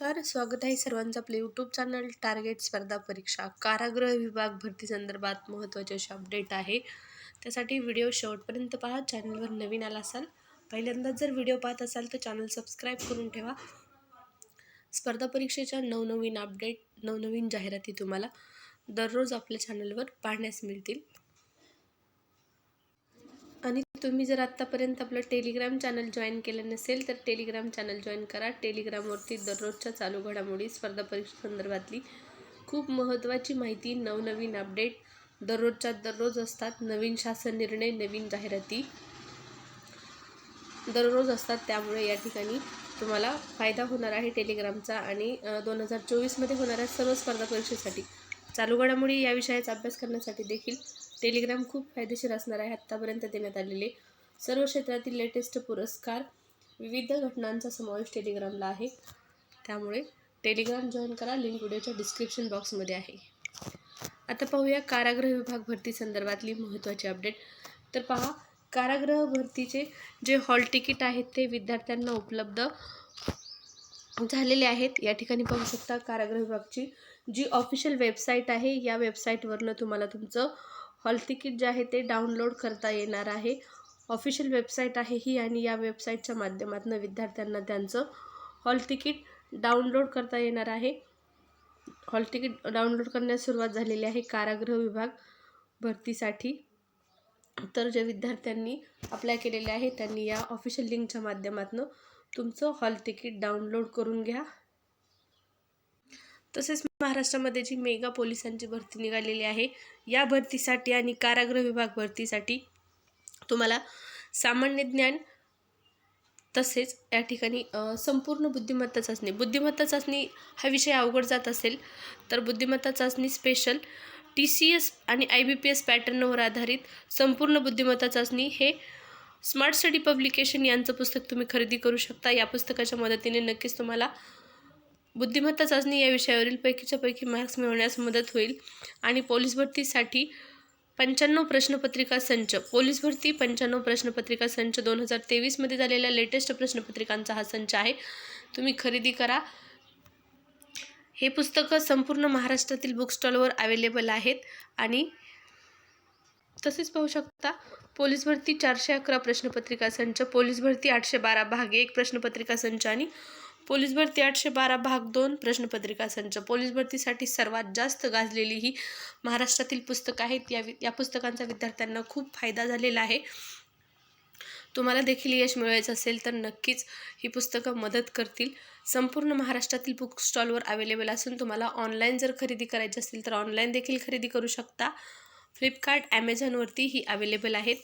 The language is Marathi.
नमस्कार. स्वागत आहे सर्वांचं आपले यूट्यूब चॅनल टार्गेट स्पर्धा परीक्षा. कारागृह विभाग भरती संदर्भात महत्त्वाचे असे अपडेट आहे. त्यासाठी व्हिडिओ शेवटपर्यंत पहा. चॅनलवर नवीन आला असाल पहिल्यांदाच जर व्हिडिओ पाहत असाल तर चॅनल सबस्क्राईब करून ठेवा. स्पर्धा परीक्षेच्या नवनवीन अपडेट नवनवीन जाहिराती तुम्हाला दररोज आपल्या चॅनलवर पाहण्यास मिळतील. तुम्ही जर आत्तापर्यंत आपलं टेलिग्राम चॅनल जॉईन केलं नसेल तर टेलिग्राम चॅनल जॉईन करा. टेलिग्रामवरती दररोजच्या चालू घडामोडी स्पर्धा परीक्षा संदर्भातली खूप महत्त्वाची माहिती नवनवीन अपडेट दररोजच्या दररोज असतात. नवीन शासन निर्णय नवीन जाहिराती दररोज असतात. त्यामुळे या ठिकाणी तुम्हाला फायदा होणार आहे टेलिग्रामचा आणि दोन हजार चोवीसमध्ये होणाऱ्या सर्व स्पर्धा परीक्षेसाठी. चालू घडामोडी या विषयाचा अभ्यास करण्यासाठी देखील टेलिग्राम खूप फायदेशीर असणार आहे आत्तापर्यंत देण्यात आलेले. सर्व क्षेत्रातील लेटेस्ट पुरस्कार विविध घटनांचा समावेश टेलिग्रामला आहे. त्यामुळे टेलिग्राम जॉईन करा. लिंक व्हिडिओच्या डिस्क्रिप्शन बॉक्समध्ये आहे. आता पाहूया कारागृह विभाग भरती संदर्भातली महत्त्वाची अपडेट तर पहा कारागृह भरतीचे जे हॉल तिकीट आहेत ते विद्यार्थ्यांना उपलब्ध झालेले आहेत. या ठिकाणी पाहू शकता कारागृह विभागची जी ऑफिशियल वेबसाईट आहे या वेबसाईटवरनं तुम्हाला तुमचं हॉल तिकीट जे आहे ते डाउनलोड करता येणार आहे. ऑफिशियल वेबसाईट आहे ही आणि या वेबसाईटच्या माध्यमातून विद्यार्थ्यांना त्यांचं हॉल तिकीट डाउनलोड करता येणार आहे. हॉल तिकीट डाउनलोड करण्यास सुरुवात झालेली आहे कारागृह विभाग भरतीसाठी. तर जे विद्यार्थ्यांनी अप्लाय केलेले आहे त्यांनी या ऑफिशियल लिंकच्या माध्यमातून तुमचं हॉल तिकीट डाउनलोड करून घ्या. तसेच महाराष्ट्रामध्ये जी मेगा पोलिसांची भरती निघालेली आहे या भरतीसाठी आणि कारागृह विभाग भरतीसाठी तुम्हाला सामान्य ज्ञान तसेच या ठिकाणी संपूर्ण बुद्धिमत्ता चाचणी. बुद्धिमत्ता चाचणी हा विषय अवघड जात असेल तर बुद्धिमत्ता चाचणी स्पेशल टी सी एस आणि आय बी पी एस पॅटर्नवर आधारित संपूर्ण बुद्धिमत्ता चाचणी हे स्मार्ट स्टडी पब्लिकेशन यांचं पुस्तक तुम्ही खरेदी करू शकता. या पुस्तकाच्या मदतीने नक्कीच तुम्हाला बुद्धिमत्ता चाचणी या विषयावरील पैकीच्या पैकी मार्क्स मिळवण्यास मदत होईल. आणि पोलीस भरतीसाठी पंच्याण्णव प्रश्नपत्रिका संच. पोलीस भरती पंच्याण्णव प्रश्नपत्रिका संच. दोन हजार तेवीसमध्ये झालेल्या लेटेस्ट प्रश्नपत्रिकांचा हा संच आहे. तुम्ही खरेदी करा. हे पुस्तकं संपूर्ण महाराष्ट्रातील बुक स्टॉलवर अवेलेबल आहेत. आणि तसेच पाहू शकता पोलीस भरती चारशे अकरा प्रश्नपत्रिका संच पोलीस भरती आठशे बारा भाग एक प्रश्नपत्रिका संच आणि पोलीस भरती आठशे बारा भाग दोन प्रश्नपत्रिका संच. पोलीस भरतीसाठी सर्वात जास्त गाजलेली ही महाराष्ट्रातील पुस्तकं आहेत. या या पुस्तकांचा विद्यार्थ्यांना खूप फायदा झालेला आहे. तुम्हाला देखील यश मिळवायचं असेल तर नक्कीच ही पुस्तकं मदत करतील. संपूर्ण महाराष्ट्रातील बुक स्टॉलवर अवेलेबल असून तुम्हाला ऑनलाईन जर खरेदी करायची असेल तर ऑनलाईन देखील खरेदी करू शकता. फ्लिपकार्ट ॲमेझॉनवरती ही अवेलेबल आहेत.